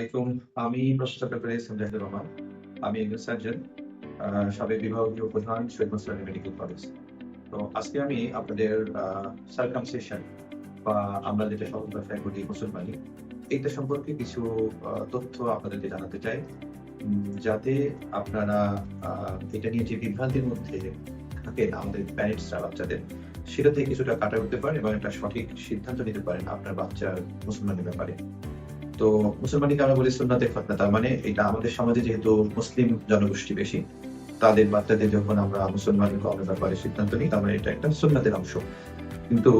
আলাইকুম। আমি রহমান। আমি একজন সার্জন সাবেক বিভাগীয় প্রধান মেডিকেল কলেজ। তো আজকে আমি আপনাদের সার্কামসেশন বা আমরা যেটা সহজ ভাষায় বলি মুসলমানি, এইটা সম্পর্কে কিছু তথ্য আপনাদেরকে জানাতে চাই। যাতে আপনারা এটা নিয়ে যে বিভ্রান্তির মধ্যে থাকেন আমাদের প্যারেন্টসরা, বাচ্চাদের, সেটা থেকে কিছুটা কাটা উঠতে পারেন এবং একটা সঠিক সিদ্ধান্ত নিতে পারেন আপনার বাচ্চার মুসলমানের ব্যাপারে। তো মুসলমানকে আমরা বলি সুন্নাতে খতনা। তার মানে এটা আমাদের সমাজে যেহেতু মুসলিম জনগোষ্ঠী বেশি, তাদের বাচ্চাদের যখন আমরা মুসলমান কমের ব্যাপারে সিদ্ধান্ত নিই, তার মানে এটা একটা সুন্নাতের অংশ। কিন্তু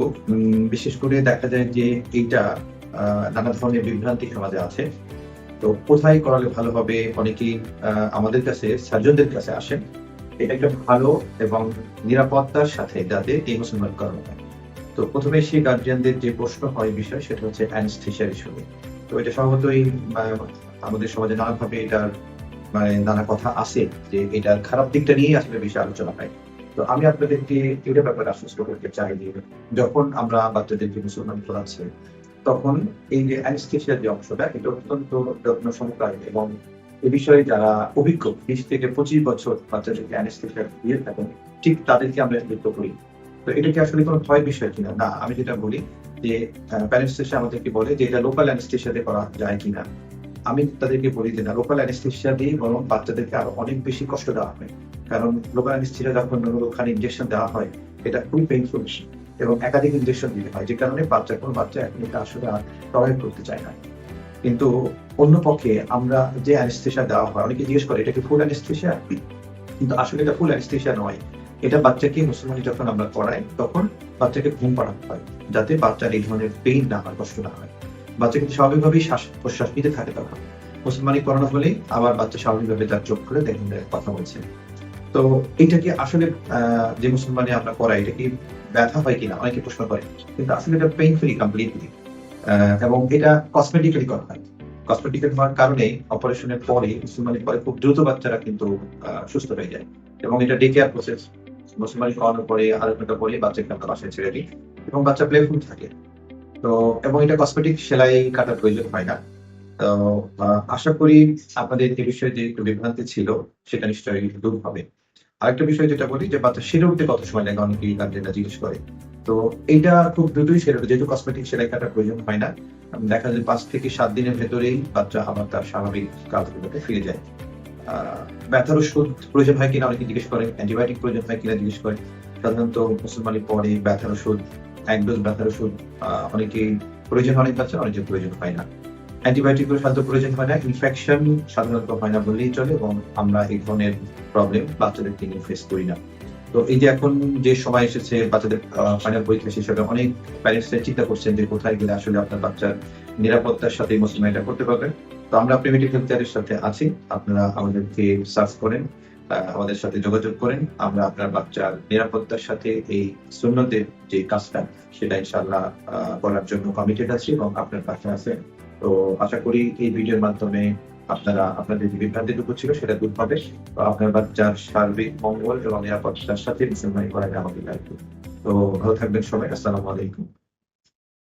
বিশেষ করে দেখা যায় যে এইটা নানা ধরনের বিভ্রান্তি সমাজে আছে। তো কোথায় করালে ভালো হবে? অনেকেই আমাদের কাছে, সার্জনদের কাছে আসেন। এটা একটা ভালো এবং নিরাপত্তার সাথে যাতে এই মুসলমান করানো হয় তো প্রথমে সেই গার্জিয়ানদের যে প্রশ্ন হয় বিষয়, সেটা হচ্ছে অ্যানস্থেশিয়ার ইস্যু তো এটা স্বভাবতই আমাদের সমাজে নানাভাবে এটার মানে নানা কথা আছে যে এটার খারাপ দিকটা নিয়েই আসলে বেশি আলোচনা হয়। তো আমি আপনাদেরকে এটা ব্যাপারে আশ্বস্ত করতে চাই যে, যখন আমরা বাচ্চাদেরকে মুসলমান করাচ্ছি, তখন এই যে অ্যানস্থেশিয়ার যে অংশটা, এটা অত্যন্ত যত্ন সহকারে এবং এ বিষয়ে যারা অভিজ্ঞ, বিশ থেকে পঁচিশ বছর বাচ্চাদেরকে অ্যানস্থেশিয়া দিয়ে থাকেন, ঠিক তাদেরকে আমরা যুক্ত করি। তো এটা কি আসলে কোনো ভয় বিষয় কিনা? না, আমি যেটা বলি যে প্যারেন্টস আমাদেরকে বলে যে, এটা লোকাল অ্যানেস্থেশিয়াতে করা যায় কিনা। আমি তাদেরকে বলি যে, না লোকাল অ্যানেস্থেশিয়া দিয়ে বরং বাচ্চাদেরকে আরও অনেক বেশি কষ্ট দেওয়া হয় কারণ লোকাল অ্যানেস্থেশিয়া যখন ওখানে ইনজেকশন দেওয়া হয়, এটা খুবই পেইনফুল এবং একাধিক ইনজেকশন দিতে হয়, যে কারণে বাচ্চা কোনো বাচ্চা এখন এটা আসলে আর টলারেট করতে চায় না। কিন্তু অন্য পক্ষে আমরা যে অ্যানেস্থেশিয়া দেওয়া হয়, অনেকে জিজ্ঞেস করে, এটা কি ফুল অ্যানেস্থেশিয়া কিন্তু আসলে এটা ফুল অ্যানেস্থেশিয়া নয়। এটা বাচ্চাকে মুসলমানি যখন আমরা করাই তখন বাচ্চাকে ঘুম পাড়াতে হয়, যাতে বাচ্চার এই ধরনের পেইন না হয়, কষ্ট না হয়। বাচ্চা কিন্তু স্বাভাবিকভাবেই শ্বাস প্রশ্বাস নিতে থাকে তখন। মুসলমানি করানো হলেই আবার বাচ্চা স্বাভাবিকভাবে তার চোখ খুলে দেখেন কথা বলছে। তো এটা কি আসলে যে মুসলমানি আমরা করাই এটা কি ব্যথা হয় কিনা? অনেকে প্রশ্ন করে, কিন্তু আসলে এটা পেইনফুলি কমপ্লিটলি এবং এটা কসমেটিক্যালি করা হয়। কসমেটিক্যাল হওয়ার কারণে অপারেশনের পরে, মুসলমানের পরে খুব দ্রুত বাচ্চারা কিন্তু সুস্থ হয়ে যায়। এবং এটা ডে কেয়ার প্রসেস মুসলমানি করানোর পরে আধা ঘণ্টা পরে বাচ্চাকে আমরা বাসায় ছেড়ে দিই এবং বাচ্চা প্লেফুল থাকে। তো, এবং এটা কসমেটিক সেলাই কাটার প্রয়োজন হয় না। তো আশা করি আপনাদের এই বিষয়ে যে একটু বিভ্রান্তি ছিল, সেটা নিশ্চয়ই দূর হবে। আরেকটা বিষয় যেটা বলি, যে বাচ্চা সেরে উঠতে কত সময় লাগে? অনেকেই গার্জেনরা জিজ্ঞেস করে। তো, এইটা খুব দ্রুতই সেরে উঠে, যেহেতু কসমেটিক সেলাই কাটার প্রয়োজন হয় না, দেখা যায় পাঁচ থেকে সাত দিনের ভেতরেই বাচ্চা আবার তার স্বাভাবিক কাজগুলোতে ফিরে যায়। ব্যথার ওষুধ প্রয়োজন হয় কিনা অনেকে জিজ্ঞেস করে, অ্যান্টিবায়োটিক প্রয়োজন হয় কিনা জিজ্ঞেস করে। সাধারণত মুসলমানি পরে ব্যথার ওষুধ, এক ডোজ ব্যথার ওষুধ অনেকে প্রয়োজন অনেক বাচ্চা অনেকের প্রয়োজন হয় না। অ্যান্টিবায়োটিক সাধারণত প্রয়োজন হয় না, ইনফেকশন সাধারণত হয় না বললেই চলে এবং আমরা এই ধরনের প্রবলেম বাচ্চাদের নিয়ে ফেস করি না। তো এই যে এখন যে সময় এসেছে, বাচ্চাদের ফাইনাল পরীক্ষা শেষ হবে, অনেক প্যারেন্টস চিন্তা করছেন যে কোথায় গেলে আসলে আপনার বাচ্চার নিরাপত্তার সাথে মুসলমানটা করতে পারবেন তো আমরা প্রিভেন্টিভ হেলথ সাথে আছি। আপনারা আমাদেরকে সার্চ করেন আমাদের সাথে যোগাযোগ করেন। আমরা আপনার বাচ্চার নিরাপত্তার সাথে এই সুন্নতের যে কাজটা সেটা ইনশাআল্লাহ আহ, করার জন্য কমিটেড আছি এবং আপনার পাশে আছে তো আশা করি এই ভিডিওর মাধ্যমে আপনারা আপনাদের যে বিভ্রান্তিটুকু ছিল সেটা দূর তো আপনার বাচ্চার সার্বিক মঙ্গল এবং নিরাপত্তার সাথে মুসলমানি করাটা আমাদের দায়িত্ব। তো ভালো থাকবেন সবাই। আসসালামু আলাইকুম।